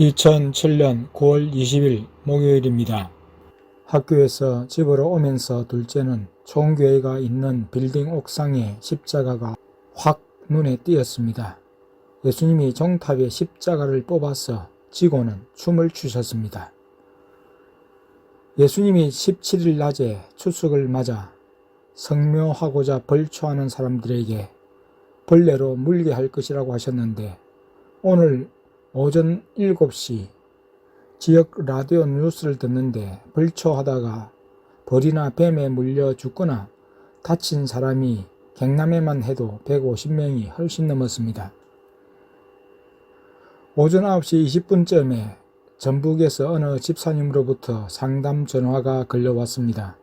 2007년 9월 20일 목요일입니다. 학교에서 집으로 오면서 둘째는 총교회가 있는 빌딩 옥상에 십자가가 확 눈에 띄었습니다. 예수님이 정탑에 십자가를 뽑아서 지고는 춤을 추셨습니다. 예수님이 17일 낮에 추석을 맞아 성묘하고자 벌초하는 사람들에게 벌레로 물게 할 것이라고 하셨는데 오늘 오전 7시 지역 라디오 뉴스를 듣는데 벌초하다가 벌이나 뱀에 물려 죽거나 다친 사람이 경남에만 해도 150명이 훨씬 넘었습니다. 오전 9시 20분쯤에 전북에서 어느 집사님으로부터 상담 전화가 걸려왔습니다.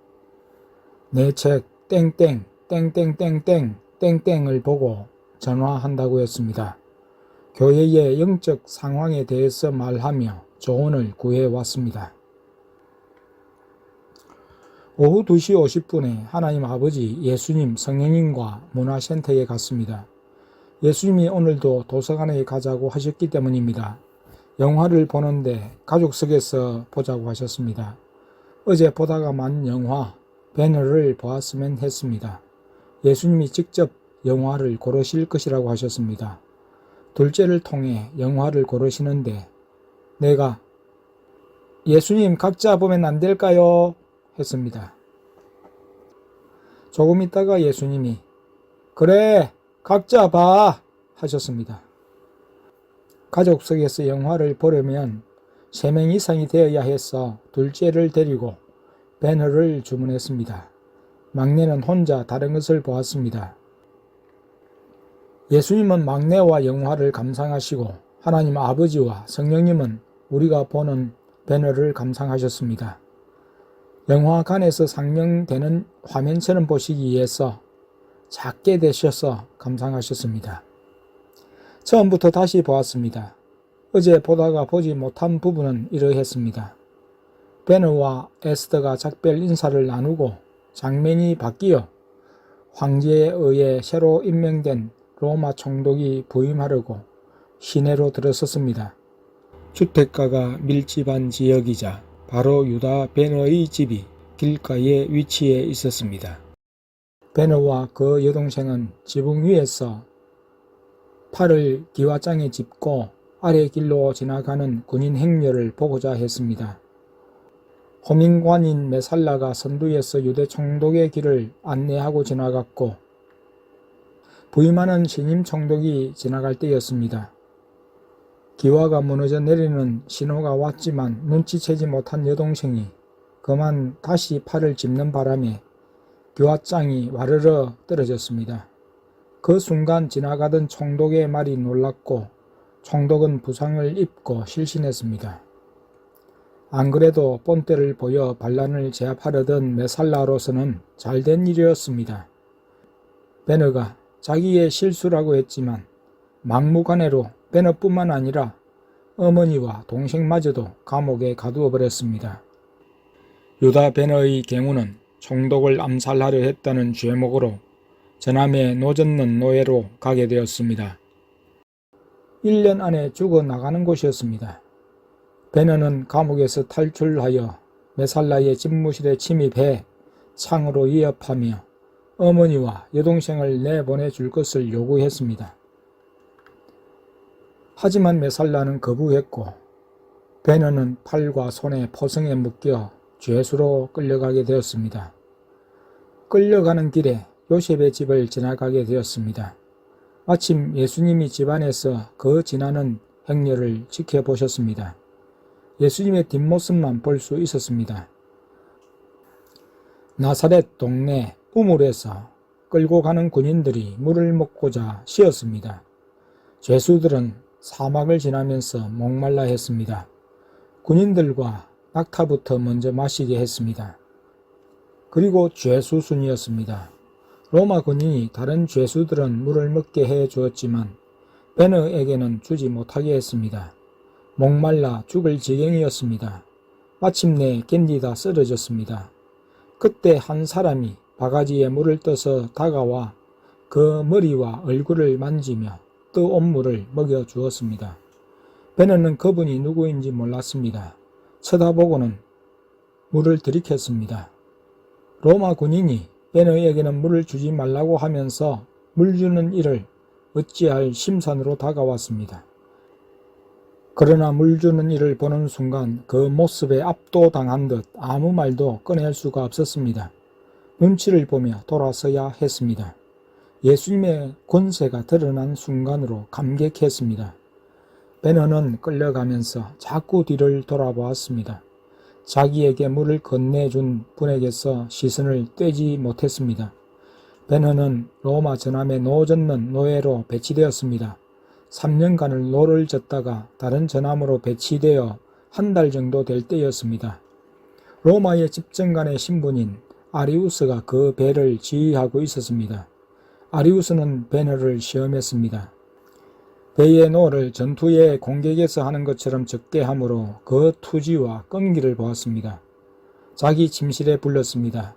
내 책 땡땡 땡땡땡땡 땡땡을 보고 전화한다고 했습니다. 교회의 영적 상황에 대해서 말하며 조언을 구해 왔습니다. 오후 2시 50분에 하나님 아버지 예수님 성령님과 문화센터에 갔습니다. 예수님이 오늘도 도서관에 가자고 하셨기 때문입니다. 영화를 보는데 가족석에서 보자고 하셨습니다. 어제 보다가 만 영화 배너를 보았으면 했습니다. 예수님이 직접 영화를 고르실 것이라고 하셨습니다. 둘째를 통해 영화를 고르시는데 내가 예수님 각자 보면 안 될까요? 했습니다. 조금 있다가 예수님이 그래 각자 봐 하셨습니다. 가족석에서 영화를 보려면 3명 이상이 되어야 해서 둘째를 데리고 배너를 주문했습니다. 막내는 혼자 다른 것을 보았습니다. 예수님은 막내와 영화를 감상하시고 하나님 아버지와 성령님은 우리가 보는 배너를 감상하셨습니다. 영화관에서 상영되는 화면처럼 보시기 위해서 작게 되셔서 감상하셨습니다. 처음부터 다시 보았습니다. 어제 보다가 보지 못한 부분은 이러했습니다. 베너와 에스더가 작별 인사를 나누고 장면이 바뀌어 황제에 의해 새로 임명된 로마 총독이 부임하려고 시내로 들어섰습니다. 주택가가 밀집한 지역이자 바로 유다 베너의 집이 길가에 위치해 있었습니다. 베너와 그 여동생은 지붕 위에서 팔을 기와장에 짚고 아래 길로 지나가는 군인 행렬을 보고자 했습니다. 호민관인 메살라가 선두에서 유대 총독의 길을 안내하고 지나갔고 부임하는 신임 총독이 지나갈 때였습니다. 기와가 무너져 내리는 신호가 왔지만 눈치채지 못한 여동생이 그만 다시 팔을 짚는 바람에 기와장이 와르르 떨어졌습니다. 그 순간 지나가던 총독의 말이 놀랐고 총독은 부상을 입고 실신했습니다. 안 그래도 본때를 보여 반란을 제압하려던 메살라로서는 잘된 일이었습니다. 베너가 자기의 실수라고 했지만 막무가내로 베너뿐만 아니라 어머니와 동생마저도 감옥에 가두어 버렸습니다. 유다 베너의 경우는 총독을 암살하려 했다는 죄목으로 전함에 노젓는 노예로 가게 되었습니다. 1년 안에 죽어나가는 곳이었습니다. 베너는 감옥에서 탈출하여 메살라의 집무실에 침입해 창으로 위협하며 어머니와 여동생을 내보내 줄 것을 요구했습니다. 하지만 메살라는 거부했고 베너는 팔과 손에 포성에 묶여 죄수로 끌려가게 되었습니다. 끌려가는 길에 요셉의 집을 지나가게 되었습니다. 마침 예수님이 집안에서 그 지나는 행렬을 지켜보셨습니다. 예수님의 뒷모습만 볼 수 있었습니다. 나사렛 동네 우물에서 끌고 가는 군인들이 물을 먹고자 쉬었습니다. 죄수들은 사막을 지나면서 목말라 했습니다. 군인들과 낙타부터 먼저 마시게 했습니다. 그리고 죄수 순이었습니다. 로마 군인이 다른 죄수들은 물을 먹게 해 주었지만 베너에게는 주지 못하게 했습니다. 목말라 죽을 지경이었습니다. 마침내 견디다 쓰러졌습니다. 그때 한 사람이 바가지에 물을 떠서 다가와 그 머리와 얼굴을 만지며 뜨온 물을 먹여 주었습니다. 베너는 그분이 누구인지 몰랐습니다. 쳐다보고는 물을 들이켰습니다. 로마 군인이 베너에게는 물을 주지 말라고 하면서 물 주는 일을 어찌할 심산으로 다가왔습니다. 그러나 물 주는 일을 보는 순간 그 모습에 압도당한 듯 아무 말도 꺼낼 수가 없었습니다. 눈치를 보며 돌아서야 했습니다. 예수님의 권세가 드러난 순간으로 감격했습니다. 베너는 끌려가면서 자꾸 뒤를 돌아보았습니다. 자기에게 물을 건네준 분에게서 시선을 떼지 못했습니다. 베너는 로마 전함에 노젓는 노예로 배치되었습니다. 3년간을 노를 젓다가 다른 전함으로 배치되어 한 달 정도 될 때였습니다. 로마의 집정관의 신분인 아리우스가 그 배를 지휘하고 있었습니다. 아리우스는 베너를 시험했습니다. 배의 노를 전투의 공격에서 하는 것처럼 적게 하므로 그 투지와 끈기를 보았습니다. 자기 침실에 불렀습니다.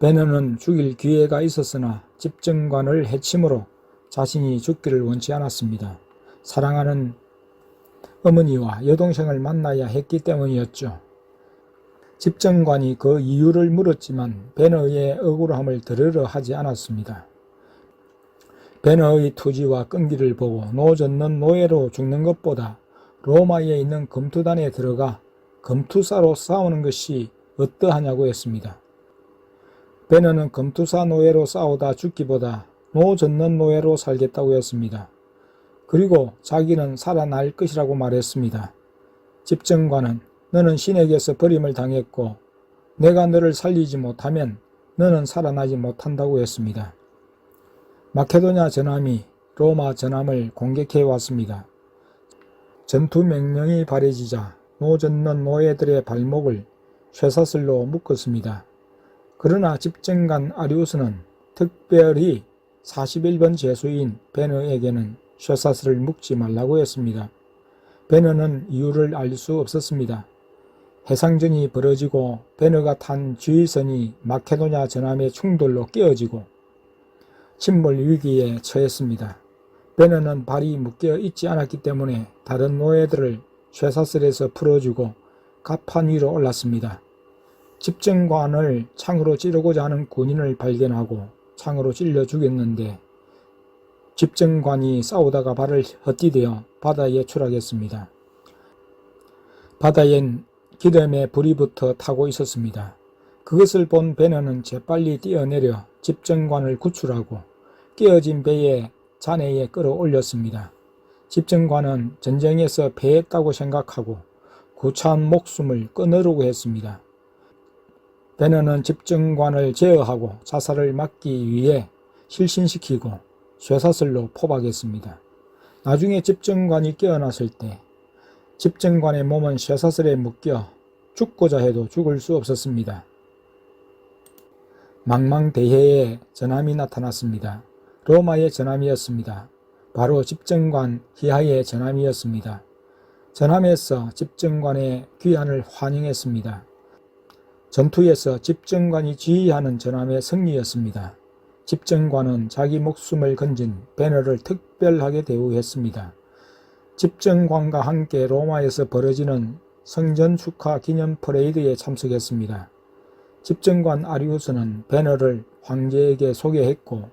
베너는 죽일 기회가 있었으나 집정관을 해침으로 자신이 죽기를 원치 않았습니다. 사랑하는 어머니와 여동생을 만나야 했기 때문이었죠. 집정관이 그 이유를 물었지만 베너의 억울함을 들으려 하지 않았습니다. 베너의 투지와 끈기를 보고 노젓는 노예로 죽는 것보다 로마에 있는 검투단에 들어가 검투사로 싸우는 것이 어떠하냐고 했습니다. 베너는 검투사 노예로 싸우다 죽기보다 노젓는 노예로 살겠다고 했습니다. 그리고 자기는 살아날 것이라고 말했습니다. 집정관은 너는 신에게서 버림을 당했고 내가 너를 살리지 못하면 너는 살아나지 못한다고 했습니다. 마케도냐 전함이 로마 전함을 공격해 왔습니다. 전투 명령이 발해지자 노젓는 노예들의 발목을 쇠사슬로 묶었습니다. 그러나 집정관 아리우스는 특별히 41번 제수인 베너에게는 쇠사슬을 묶지 말라고 했습니다. 베너는 이유를 알 수 없었습니다. 해상전이 벌어지고 베너가 탄 지휘선이 마케도냐 전함의 충돌로 깨어지고 침몰 위기에 처했습니다. 베너는 발이 묶여 있지 않았기 때문에 다른 노예들을 쇠사슬에서 풀어주고 갑판 위로 올랐습니다. 집정관을 창으로 찌르고자 하는 군인을 발견하고 창으로 찔러 죽였는데 집정관이 싸우다가 발을 헛디뎌 바다에 추락했습니다. 바다엔 기름에 불이 붙어 타고 있었습니다. 그것을 본 베너는 재빨리 뛰어내려 집정관을 구출하고 깨어진 배에 잔해에 끌어올렸습니다. 집정관은 전쟁에서 패했다고 생각하고 구차한 목숨을 끊으려고 했습니다. 베너는 집정관을 제어하고 자살을 막기 위해 실신시키고 쇠사슬로 포박했습니다. 나중에 집정관이 깨어났을 때 집정관의 몸은 쇠사슬에 묶여 죽고자 해도 죽을 수 없었습니다. 망망대해에 전함이 나타났습니다. 로마의 전함이었습니다. 바로 집정관 히하의 전함이었습니다. 전함에서 집정관의 귀환을 환영했습니다. 전투에서 집정관이 지휘하는 전함의 승리였습니다. 집정관은 자기 목숨을 건진 베너를 특별하게 대우했습니다. 집정관과 함께 로마에서 벌어지는 성전 축하 기념 퍼레이드에 참석했습니다. 집정관 아리우스는 베너를 황제에게 소개했고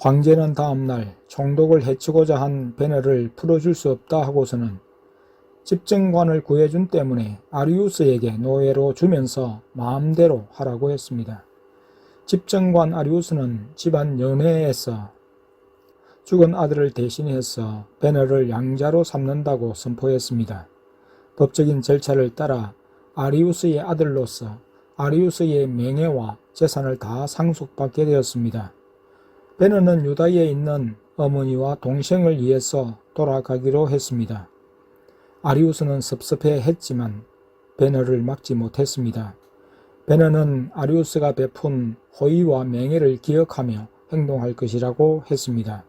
황제는 다음날 총독을 해치고자 한 베너를 풀어줄 수 없다 하고서는 집정관을 구해준 때문에 아리우스에게 노예로 주면서 마음대로 하라고 했습니다. 집정관 아리우스는 집안 연회에서 죽은 아들을 대신해서 베너를 양자로 삼는다고 선포했습니다. 법적인 절차를 따라 아리우스의 아들로서 아리우스의 명예와 재산을 다 상속받게 되었습니다. 베너는 유다에 있는 어머니와 동생을 위해서 돌아가기로 했습니다. 아리우스는 섭섭해 했지만 베너를 막지 못했습니다. 베너는 아리우스가 베푼 호의와 명예를 기억하며 행동할 것이라고 했습니다.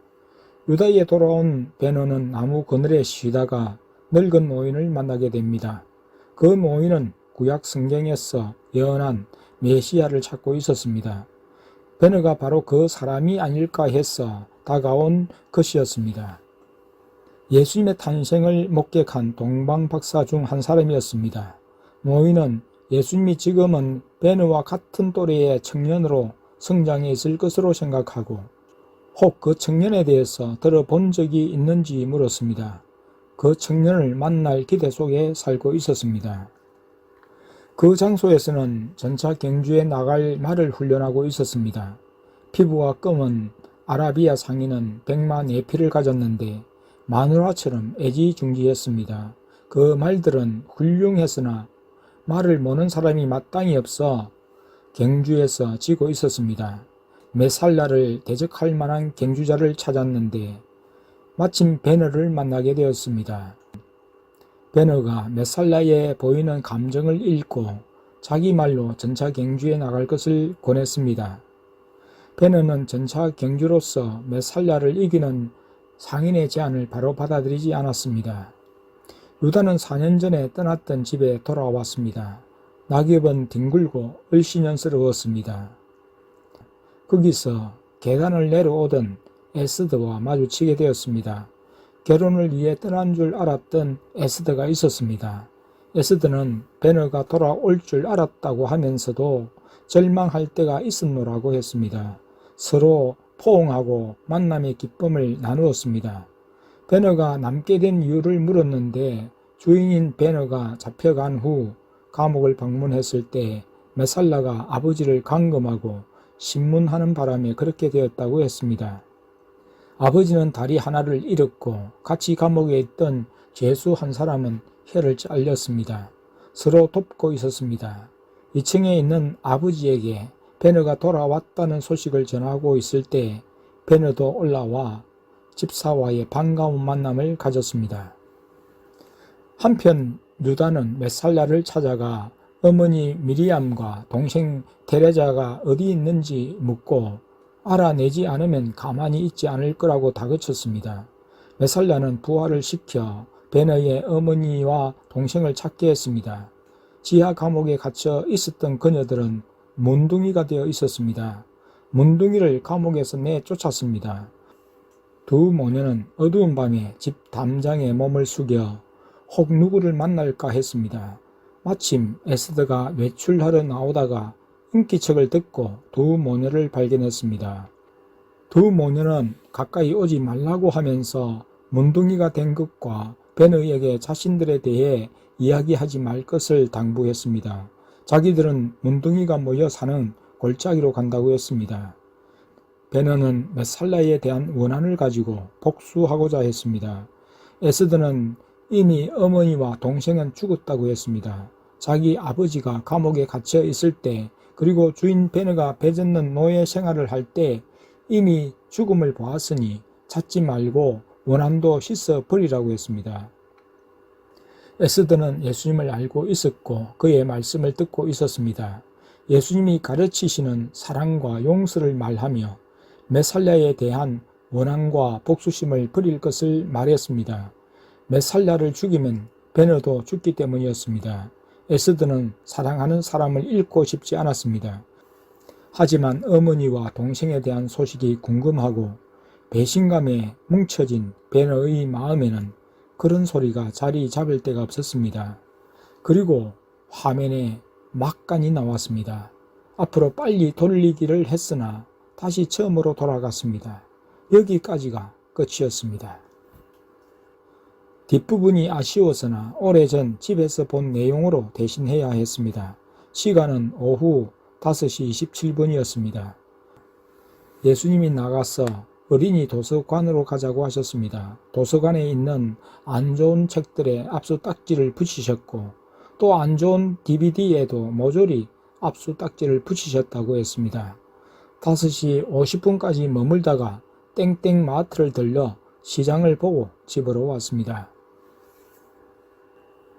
유다에 돌아온 베너는 나무 그늘에 쉬다가 늙은 노인을 만나게 됩니다. 그 노인은 구약 성경에서 예언한 메시아를 찾고 있었습니다. 베너가 바로 그 사람이 아닐까 해서 다가온 것이었습니다. 예수님의 탄생을 목격한 동방 박사 중 한 사람이었습니다. 노인은 예수님이 지금은 베느와 같은 또래의 청년으로 성장해 있을 것으로 생각하고 혹 그 청년에 대해서 들어본 적이 있는지 물었습니다. 그 청년을 만날 기대 속에 살고 있었습니다. 그 장소에서는 전차 경주에 나갈 말을 훈련하고 있었습니다. 피부가 검은 아라비아 상인은 백마 네피를 가졌는데 마누라처럼 애지중지했습니다. 그 말들은 훌륭했으나 말을 모는 사람이 마땅히 없어 경주에서 지고 있었습니다. 메살라를 대적할 만한 경주자를 찾았는데 마침 베너를 만나게 되었습니다. 베너가 메살라에 보이는 감정을 읽고 자기 말로 전차 경주에 나갈 것을 권했습니다. 베너는 전차 경주로서 메살라를 이기는 상인의 제안을 바로 받아들이지 않았습니다. 유다는 4년 전에 떠났던 집에 돌아왔습니다. 낙엽은 뒹굴고 을씨년스러웠습니다. 거기서 계단을 내려오던 에스더와 마주치게 되었습니다. 결혼을 위해 떠난 줄 알았던 에스더가 있었습니다. 에스더는 베너가 돌아올 줄 알았다고 하면서도 절망할 때가 있었노라고 했습니다. 서로 포옹하고 만남의 기쁨을 나누었습니다. 베너가 남게 된 이유를 물었는데 주인인 베너가 잡혀간 후 감옥을 방문했을 때 메살라가 아버지를 감금하고 신문하는 바람에 그렇게 되었다고 했습니다. 아버지는 다리 하나를 잃었고 같이 감옥에 있던 죄수 한 사람은 혀를 잘렸습니다. 서로 돕고 있었습니다. 2층에 있는 아버지에게 베너가 돌아왔다는 소식을 전하고 있을 때 베너도 올라와 집사와의 반가운 만남을 가졌습니다. 한편 유다는 메살라를 찾아가 어머니 미리암과 동생 테레자가 어디 있는지 묻고 알아내지 않으면 가만히 있지 않을 거라고 다그쳤습니다. 메살라는 부활을 시켜 베너의 어머니와 동생을 찾게 했습니다. 지하 감옥에 갇혀 있었던 그녀들은 문둥이가 되어 있었습니다. 문둥이를 감옥에서 내쫓았습니다. 두 모녀는 어두운 밤에 집 담장에 몸을 숙여 혹 누구를 만날까 했습니다. 마침 에스더가 외출하러 나오다가 인기척을 듣고 두 모녀를 발견했습니다. 두 모녀는 가까이 오지 말라고 하면서 문둥이가 된 것과 베너에게 자신들에 대해 이야기하지 말 것을 당부했습니다. 자기들은 문둥이가 모여 사는 골짜기로 간다고 했습니다. 베너는 메살라에 대한 원한을 가지고 복수하고자 했습니다. 에스더는 이미 어머니와 동생은 죽었다고 했습니다. 자기 아버지가 감옥에 갇혀 있을 때 그리고 주인 베너가 배젓는 노예 생활을 할 때 이미 죽음을 보았으니 찾지 말고 원한도 씻어 버리라고 했습니다. 에스더는 예수님을 알고 있었고 그의 말씀을 듣고 있었습니다. 예수님이 가르치시는 사랑과 용서를 말하며 메살라에 대한 원한과 복수심을 버릴 것을 말했습니다. 메살라를 죽이면 베너도 죽기 때문이었습니다. 에스더는 사랑하는 사람을 잃고 싶지 않았습니다. 하지만 어머니와 동생에 대한 소식이 궁금하고 배신감에 뭉쳐진 베너의 마음에는 그런 소리가 자리 잡을 데가 없었습니다. 그리고 화면에 막간이 나왔습니다. 앞으로 빨리 돌리기를 했으나 다시 처음으로 돌아갔습니다. 여기까지가 끝이었습니다. 뒷부분이 아쉬워서나 오래전 집에서 본 내용으로 대신해야 했습니다. 시간은 오후 5시 27분이었습니다. 예수님이 나가서 어린이 도서관으로 가자고 하셨습니다. 도서관에 있는 안 좋은 책들에 압수 딱지를 붙이셨고 또 안 좋은 DVD에도 모조리 압수 딱지를 붙이셨다고 했습니다. 5시 50분까지 머물다가 땡땡 마트를 들러 시장을 보고 집으로 왔습니다.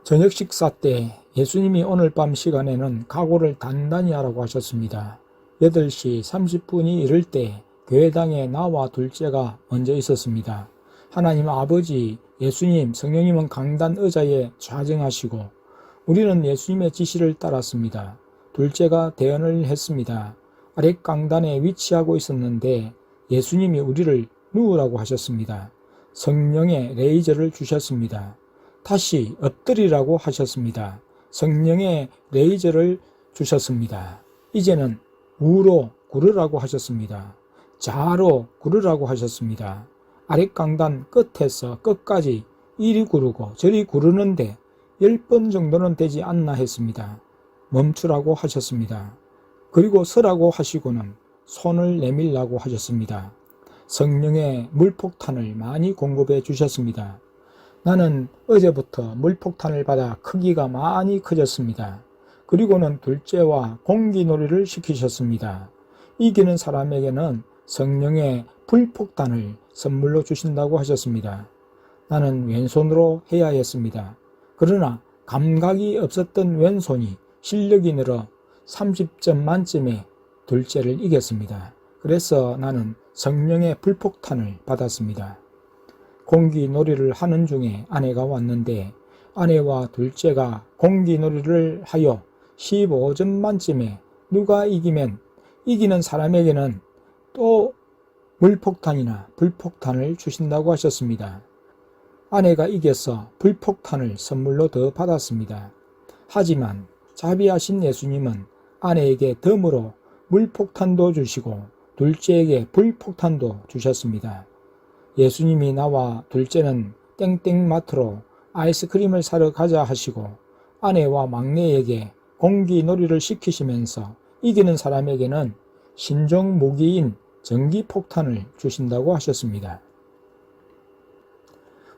저녁 식사 때 예수님이 오늘 밤 시간에는 각오를 단단히 하라고 하셨습니다. 8시 30분이 이를 때 교회당에 나와 둘째가 먼저 있었습니다. 하나님 아버지, 예수님, 성령님은 강단 의자에 좌정하시고 우리는 예수님의 지시를 따랐습니다. 둘째가 대언을 했습니다. 아랫 강단에 위치하고 있었는데 예수님이 우리를 누우라고 하셨습니다. 성령의 레이저를 주셨습니다. 다시 엎드리라고 하셨습니다. 성령의 레이저를 주셨습니다. 이제는 우로 구르라고 하셨습니다. 좌로 구르라고 하셨습니다. 아랫강단 끝에서 끝까지 이리 구르고 저리 구르는데 10번 정도는 되지 않나 했습니다. 멈추라고 하셨습니다. 그리고 서라고 하시고는 손을 내밀라고 하셨습니다. 성령의 물폭탄을 많이 공급해 주셨습니다. 나는 어제부터 물폭탄을 받아 크기가 많이 커졌습니다. 그리고는 둘째와 공기놀이를 시키셨습니다. 이기는 사람에게는 성령의 불폭탄을 선물로 주신다고 하셨습니다. 나는 왼손으로 해야 했습니다. 그러나 감각이 없었던 왼손이 실력이 늘어 30점 만점에 둘째를 이겼습니다. 그래서 나는 성령의 불폭탄을 받았습니다. 공기놀이를 하는 중에 아내가 왔는데 아내와 둘째가 공기놀이를 하여 15점 만점에 누가 이기면 이기는 사람에게는 또 물폭탄이나 불폭탄을 주신다고 하셨습니다. 아내가 이겨서 불폭탄을 선물로 더 받았습니다. 하지만 자비하신 예수님은 아내에게 덤으로 물폭탄도 주시고 둘째에게 불폭탄도 주셨습니다. 예수님이 나와 둘째는 땡땡마트로 아이스크림을 사러 가자 하시고 아내와 막내에게 공기놀이를 시키시면서 이기는 사람에게는 신종 무기인 전기폭탄을 주신다고 하셨습니다.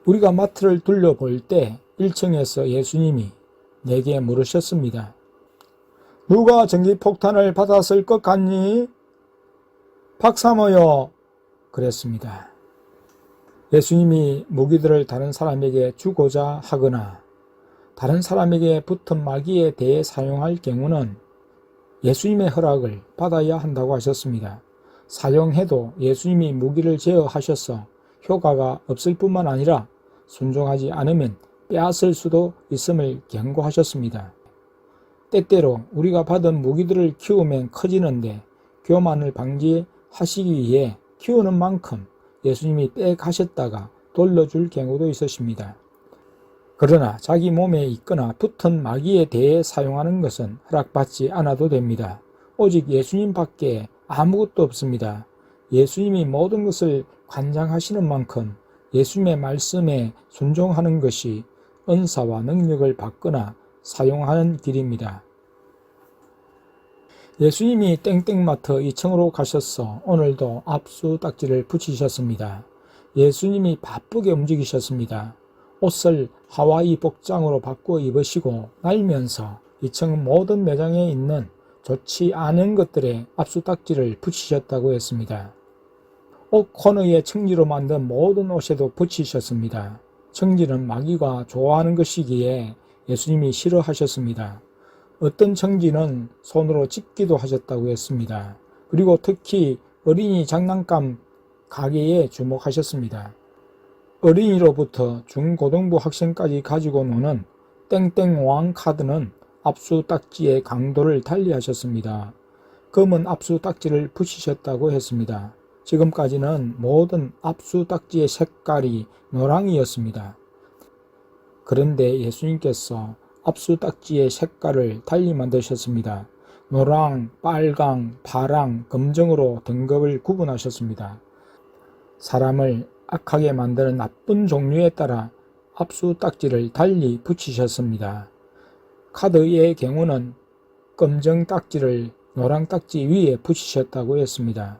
우리가 마트를 둘러볼 때 1층에서 예수님이 내게 물으셨습니다. 누가 전기폭탄을 받았을 것 같니? 박사모여 그랬습니다. 예수님이 무기들을 다른 사람에게 주고자 하거나 다른 사람에게 붙은 마귀에 대해 사용할 경우는 예수님의 허락을 받아야 한다고 하셨습니다. 사용해도 예수님이 무기를 제어하셔서 효과가 없을 뿐만 아니라 순종하지 않으면 빼앗을 수도 있음을 경고하셨습니다. 때때로 우리가 받은 무기들을 키우면 커지는데 교만을 방지하시기 위해 키우는 만큼 예수님이 떼가셨다가 돌려줄 경우도 있으십니다. 그러나 자기 몸에 있거나 붙은 마귀에 대해 사용하는 것은 허락받지 않아도 됩니다. 오직 예수님 밖에 아무것도 없습니다. 예수님이 모든 것을 관장하시는 만큼 예수님의 말씀에 순종하는 것이 은사와 능력을 받거나 사용하는 길입니다. 예수님이 땡땡마트 2층으로 가셔서 오늘도 압수 딱지를 붙이셨습니다. 예수님이 바쁘게 움직이셨습니다. 옷을 하와이 복장으로 바꾸어 입으시고 날면서 2층 모든 매장에 있는 좋지 않은 것들에 압수 딱지를 붙이셨다고 했습니다. 옷 코너에 청지로 만든 모든 옷에도 붙이셨습니다. 청지는 마귀가 좋아하는 것이기에 예수님이 싫어하셨습니다. 어떤 청지는 손으로 찢기도 하셨다고 했습니다. 그리고 특히 어린이 장난감 가게에 주목하셨습니다. 어린이로부터 중고등부 학생까지 가지고 노는 땡땡왕 카드는 압수 딱지의 강도를 달리하셨습니다. 검은 압수 딱지를 붙이셨다고 했습니다. 지금까지는 모든 압수 딱지의 색깔이 노랑이었습니다. 그런데 예수님께서 압수 딱지의 색깔을 달리 만드셨습니다. 노랑, 빨강, 파랑, 검정으로 등급을 구분하셨습니다. 사람을 악하게 만드는 나쁜 종류에 따라 압수 딱지를 달리 붙이셨습니다. 카드의 경우는 검정 딱지를 노랑 딱지 위에 붙이셨다고 했습니다.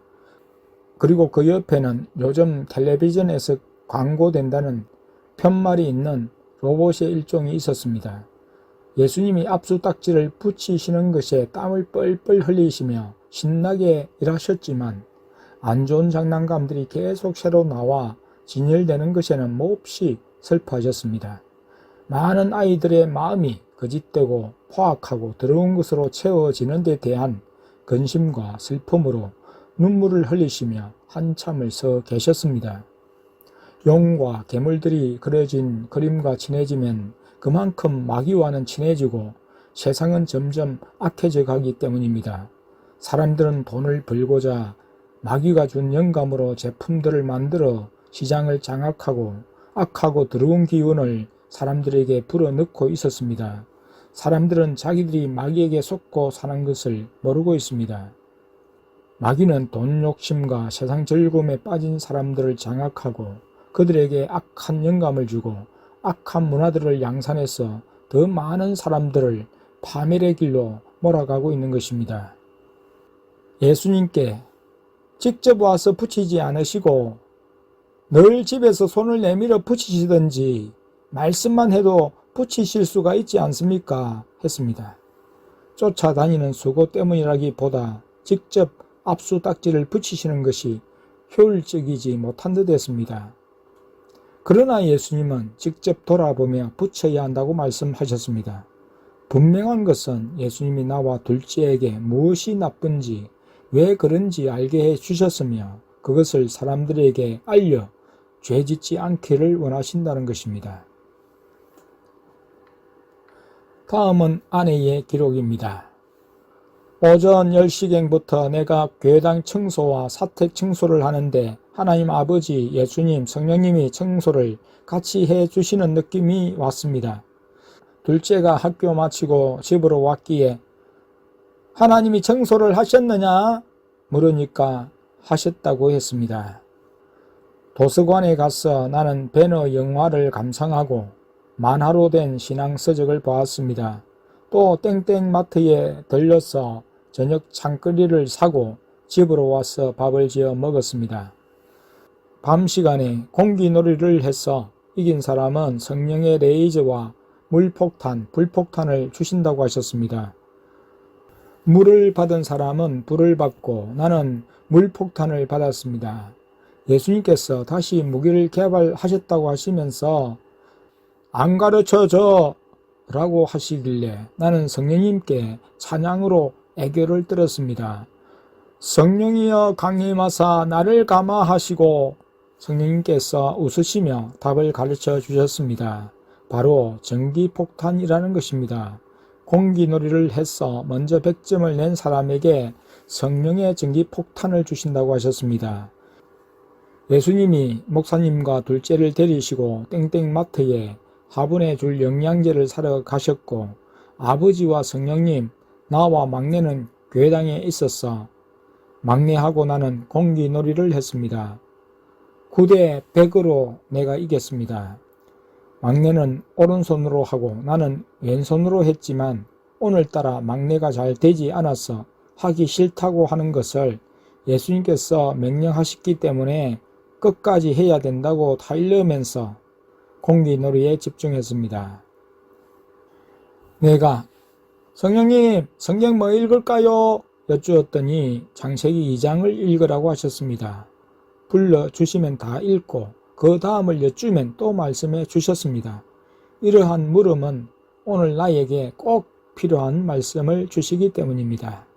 그리고 그 옆에는 요즘 텔레비전에서 광고된다는 편말이 있는 로봇의 일종이 있었습니다. 예수님이 압수딱지를 붙이시는 것에 땀을 뻘뻘 흘리시며 신나게 일하셨지만 안 좋은 장난감들이 계속 새로 나와 진열되는 것에는 몹시 슬퍼하셨습니다. 많은 아이들의 마음이 거짓되고 포악하고 더러운 것으로 채워지는 데 대한 근심과 슬픔으로 눈물을 흘리시며 한참을 서 계셨습니다. 용과 괴물들이 그려진 그림과 친해지면 그만큼 마귀와는 친해지고 세상은 점점 악해져 가기 때문입니다. 사람들은 돈을 벌고자 마귀가 준 영감으로 제품들을 만들어 시장을 장악하고 악하고 더러운 기운을 사람들에게 불어넣고 있었습니다. 사람들은 자기들이 마귀에게 속고 사는 것을 모르고 있습니다. 마귀는 돈 욕심과 세상 즐거움에 빠진 사람들을 장악하고 그들에게 악한 영감을 주고 악한 문화들을 양산해서 더 많은 사람들을 파멸의 길로 몰아가고 있는 것입니다. 예수님께 직접 와서 붙이지 않으시고 늘 집에서 손을 내밀어 붙이시든지 말씀만 해도 붙이실 수가 있지 않습니까? 했습니다. 쫓아다니는 수고 때문이라기보다 직접 압수딱지를 붙이시는 것이 효율적이지 못한 듯 했습니다. 그러나 예수님은 직접 돌아보며 붙여야 한다고 말씀하셨습니다. 분명한 것은 예수님이 나와 둘째에게 무엇이 나쁜지 왜 그런지 알게 해 주셨으며 그것을 사람들에게 알려 죄 짓지 않기를 원하신다는 것입니다. 다음은 아내의 기록입니다. 오전 10시경부터 내가 교회당 청소와 사택 청소를 하는데 하나님 아버지, 예수님, 성령님이 청소를 같이 해 주시는 느낌이 왔습니다. 둘째가 학교 마치고 집으로 왔기에 하나님이 청소를 하셨느냐? 물으니까 하셨다고 했습니다. 도서관에 가서 나는 배너 영화를 감상하고 만화로 된 신앙 서적을 보았습니다. 또 땡땡마트에 들려서 저녁 창거리를 사고 집으로 와서 밥을 지어 먹었습니다. 밤 시간에 공기놀이를 해서 이긴 사람은 성령의 레이저와 물폭탄, 불폭탄을 주신다고 하셨습니다. 물을 받은 사람은 불을 받고 나는 물폭탄을 받았습니다. 예수님께서 다시 무기를 개발하셨다고 하시면서 안 가르쳐 줘 라고 하시길래 나는 성령님께 찬양으로 애교를 들었습니다. 성령이여 강림하사 나를 감화하시고 성령님께서 웃으시며 답을 가르쳐 주셨습니다. 바로 전기폭탄이라는 것입니다. 공기놀이를 해서 먼저 100점을 낸 사람에게 성령의 전기폭탄을 주신다고 하셨습니다. 예수님이 목사님과 둘째를 데리시고 땡땡마트에 화분에 줄 영양제를 사러 가셨고 아버지와 성령님, 나와 막내는 교회당에 있었어 막내하고 나는 공기놀이를 했습니다. 9대 100으로 내가 이겼습니다. 막내는 오른손으로 하고 나는 왼손으로 했지만 오늘따라 막내가 잘 되지 않아서 하기 싫다고 하는 것을 예수님께서 명령하셨기 때문에 끝까지 해야 된다고 달려면서 공기놀이에 집중했습니다. 내가 성령님 성경 뭐 읽을까요? 여쭈었더니 장세기 2장을 읽으라고 하셨습니다. 불러주시면 다 읽고 그 다음을 여쭈면 또 말씀해 주셨습니다. 이러한 물음은 오늘 나에게 꼭 필요한 말씀을 주시기 때문입니다.